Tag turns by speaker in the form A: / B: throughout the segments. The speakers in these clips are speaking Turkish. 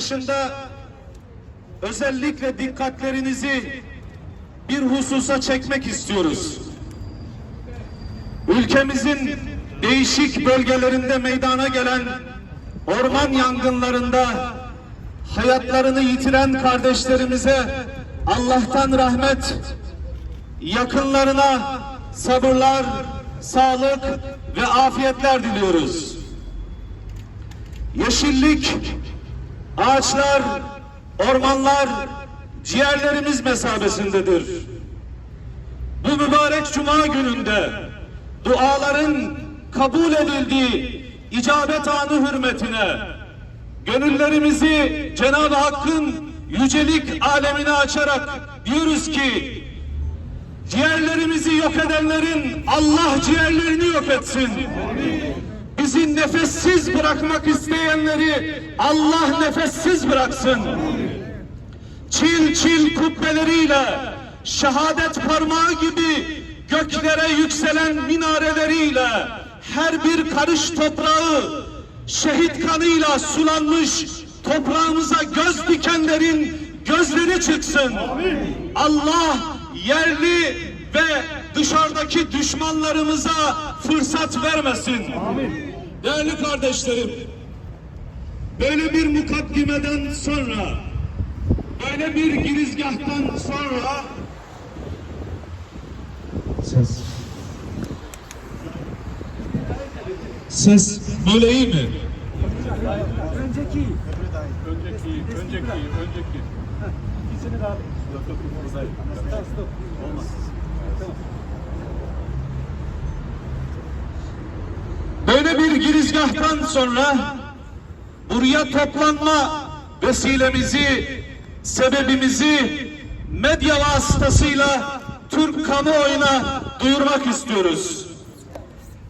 A: başında özellikle dikkatlerinizi bir hususa çekmek istiyoruz. Ülkemizin değişik bölgelerinde meydana gelen orman yangınlarında hayatlarını yitiren kardeşlerimize Allah'tan rahmet, yakınlarına sabırlar, sağlık ve afiyetler diliyoruz. Yeşillik, ağaçlar, ormanlar ciğerlerimiz mesabesindedir. Bu mübarek cuma gününde duaların kabul edildiği icabet anı hürmetine gönüllerimizi Cenab-ı Hakk'ın yücelik alemine açarak diyoruz ki ciğerlerimizi yok edenlerin Allah ciğerlerini yok etsin. Bizi nefessiz bırakmak isteyenleri Allah nefessiz bıraksın. Çil çil kubbeleriyle şehadet parmağı gibi göklere yükselen minareleriyle her bir karış toprağı şehit kanıyla sulanmış toprağımıza göz dikenlerin gözleri çıksın. Allah yerli ve dışarıdaki düşmanlarımıza fırsat vermesin. Değerli kardeşlerim, böyle bir mukaddimeden sonra, böyle bir girizgahtan sonra ses ses böyle iyi mi?
B: Önceki
C: Önceki, önceki, önceki.
B: ikisini daha
C: Yok yok. Olmaz.
A: Böyle bir girizgahtan sonra buraya toplanma vesilemizi, sebebimizi medya vasıtasıyla Türk kamuoyuna duyurmak istiyoruz.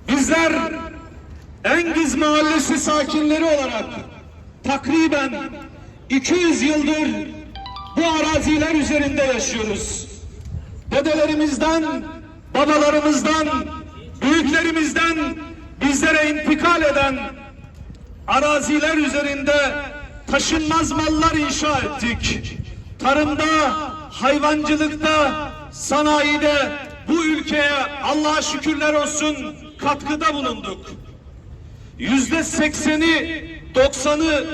A: Bizler Engiz Mahallesi sakinleri olarak takriben 200 yıldır bu araziler üzerinde yaşıyoruz. Dedelerimizden, babalarımızdan, büyüklerimizden bizlere intikal eden araziler üzerinde taşınmaz mallar inşa ettik. Tarımda, hayvancılıkta, sanayide bu ülkeye Allah'a şükürler olsun katkıda bulunduk. Yüzde sekseni, doksanı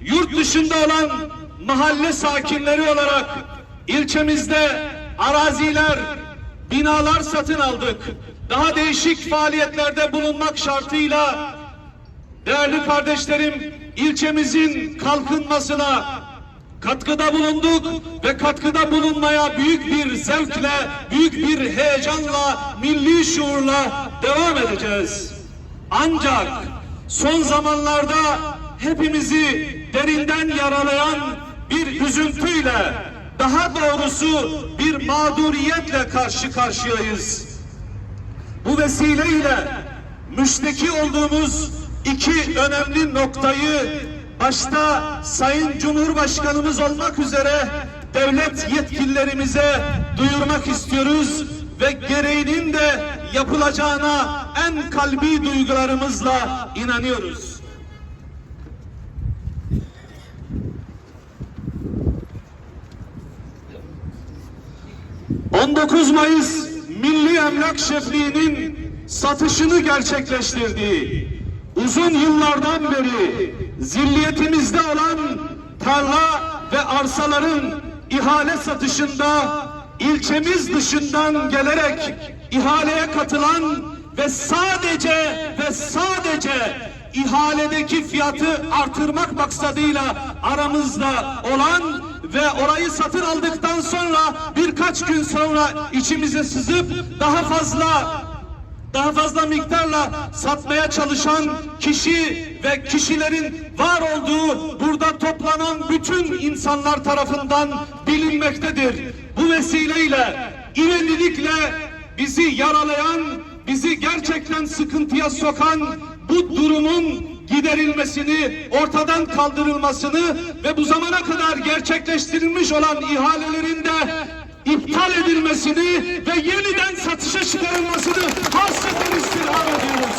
A: yurt dışında olan mahalle sakinleri olarak ilçemizde araziler, binalar satın aldık. Daha değişik faaliyetlerde bulunmak şartıyla değerli kardeşlerim ilçemizin kalkınmasına katkıda bulunduk ve katkıda bulunmaya büyük bir zevkle, büyük bir heyecanla, milli şuurla devam edeceğiz. Ancak son zamanlarda hepimizi derinden yaralayan bir üzüntüyle, daha doğrusu bir mağduriyetle karşı karşıyayız. Bu vesileyle müşteki olduğumuz iki önemli noktayı başta Sayın Cumhurbaşkanımız olmak üzere devlet yetkililerimize duyurmak istiyoruz ve gereğinin de yapılacağına en kalbi duygularımızla inanıyoruz. 19 Mayıs Milli Emlak Şefliği'nin satışını gerçekleştirdiği uzun yıllardan beri zilliyetimizde olan tarla ve arsaların ihale satışında ilçemiz dışından gelerek ihaleye katılan ve sadece ve sadece ihaledeki fiyatı artırmak maksadıyla aramızda olan ve orayı satın aldıktan sonra birkaç gün sonra içimize sızıp daha fazla daha fazla miktarla satmaya çalışan kişi ve kişilerin var olduğu burada toplanan bütün insanlar tarafından bilinmektedir. Bu vesileyle ivedilikle bizi yaralayan, bizi gerçekten sıkıntıya sokan bu durumun giderilmesini, ortadan kaldırılmasını ve bu zamana kadar gerçekleştirilmiş olan ihalelerin de iptal edilmesini ve yeniden satışa çıkarılmasını hasreten istirham ediyoruz.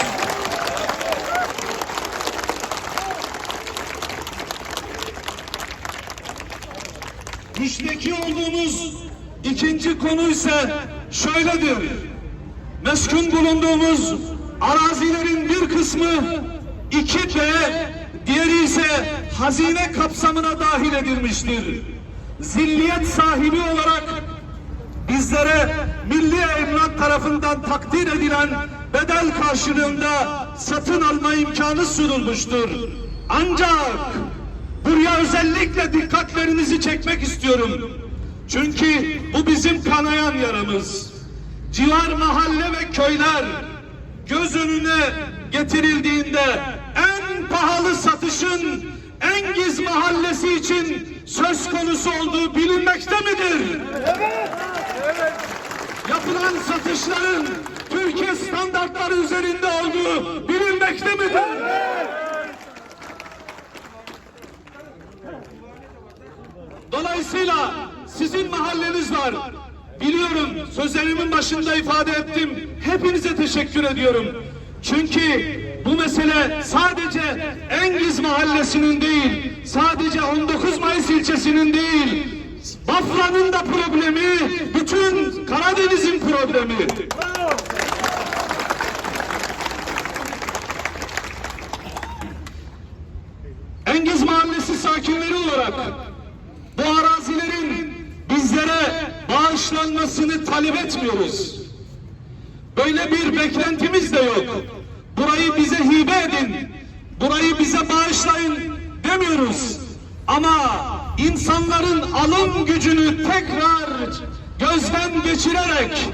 A: Müşteki olduğumuz ikinci konu ise şöyledir. Meskun bulunduğumuz arazilerin bir kısmı 2D, diğeri ise hazine kapsamına dahil edilmiştir. Zilliyet sahibi olarak bizlere Milli Emlak tarafından takdir edilen bedel karşılığında satın alma imkanı sunulmuştur. Ancak buraya özellikle dikkatlerinizi çekmek istiyorum. Çünkü bu bizim kanayan yaramız. Civar mahalle ve köyler göz önüne getirildiğinde pahalı satışın Engiz mahallesi için söz konusu olduğu bilinmekte midir? Yapılan satışların Türkiye standartları üzerinde olduğu bilinmekte midir? Dolayısıyla sizin mahalleniz var. Biliyorum sözlerimin başında ifade ettim. Hepinize teşekkür ediyorum. Çünkü bu mesele sadece Engiz mahallesinin değil, sadece 19 Mayıs ilçesinin değil, Bafra'nın da problemi, bütün Karadeniz'in problemi. Engiz Mahallesi sakinleri olarak bu arazilerin bizlere bağışlanmasını talep etmiyoruz. Böyle bir beklentimiz de yok. Burayı bize hibe edin, burayı bize bağışlayın demiyoruz. Ama insanların alım gücünü tekrar gözden geçirerek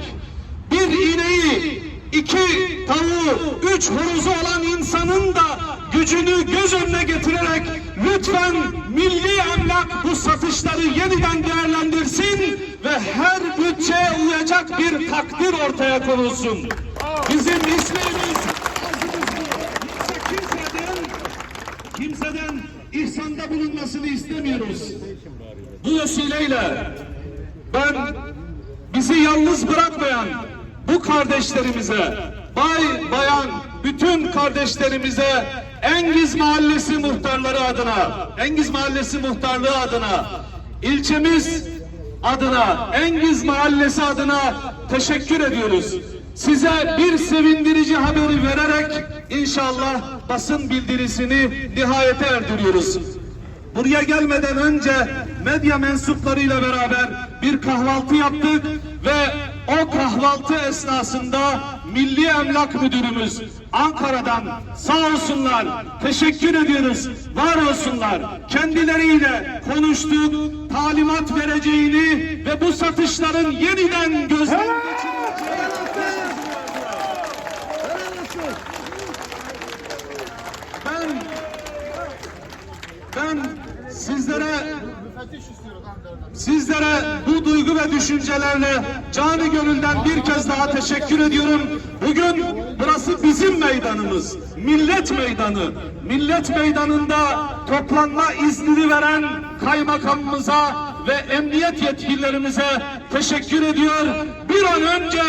A: bir ineği, iki tavuğu, üç horozu olan insanın da gücünü göz önüne getirerek lütfen milli emlak bu satışları yeniden değerlendirsin ve her bütçeye uyacak bir takdir ortaya konulsun. Bizim isteğimiz kimse kimseden kimseden ihsanda bulunmasını istemiyoruz. Bu vesileyle ben bizi yalnız bırakmayan bu kardeşlerimize, bay bayan bütün kardeşlerimize Engiz Mahallesi muhtarları adına, Engiz Mahallesi muhtarlığı adına, ilçemiz adına, Engiz Mahallesi adına teşekkür ediyoruz. Size bir sevindirici haberi vererek inşallah basın bildirisini nihayete erdiriyoruz. Buraya gelmeden önce medya mensuplarıyla beraber bir kahvaltı yaptık ve o kahvaltı esnasında Milli Emlak Müdürümüz Ankara'dan sağ olsunlar, teşekkür ediyoruz, var olsunlar. Kendileriyle konuştuk, talimat vereceğini ve bu satışların yeniden gözden geçirileceğini ben ben sizlere sizlere bu duygu ve düşüncelerle canı gönülden bir kez daha teşekkür ediyorum. Bugün burası bizim meydanımız. Millet meydanı. Millet meydanında toplanma iznini veren kaymakamımıza ve emniyet yetkililerimize teşekkür ediyor. Bir an önce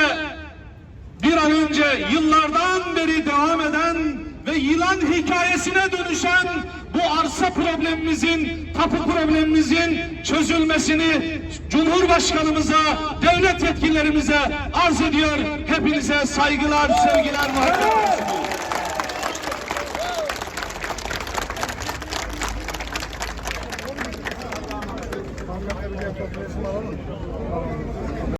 A: bir an önce yıllardan beri devam eden ve yılan hikayesine dönüşen bu arsa problemimizin, tapu problemimizin çözülmesini Cumhurbaşkanımıza, devlet yetkililerimize arz ediyor. Hepinize saygılar, sevgiler, muhabbetler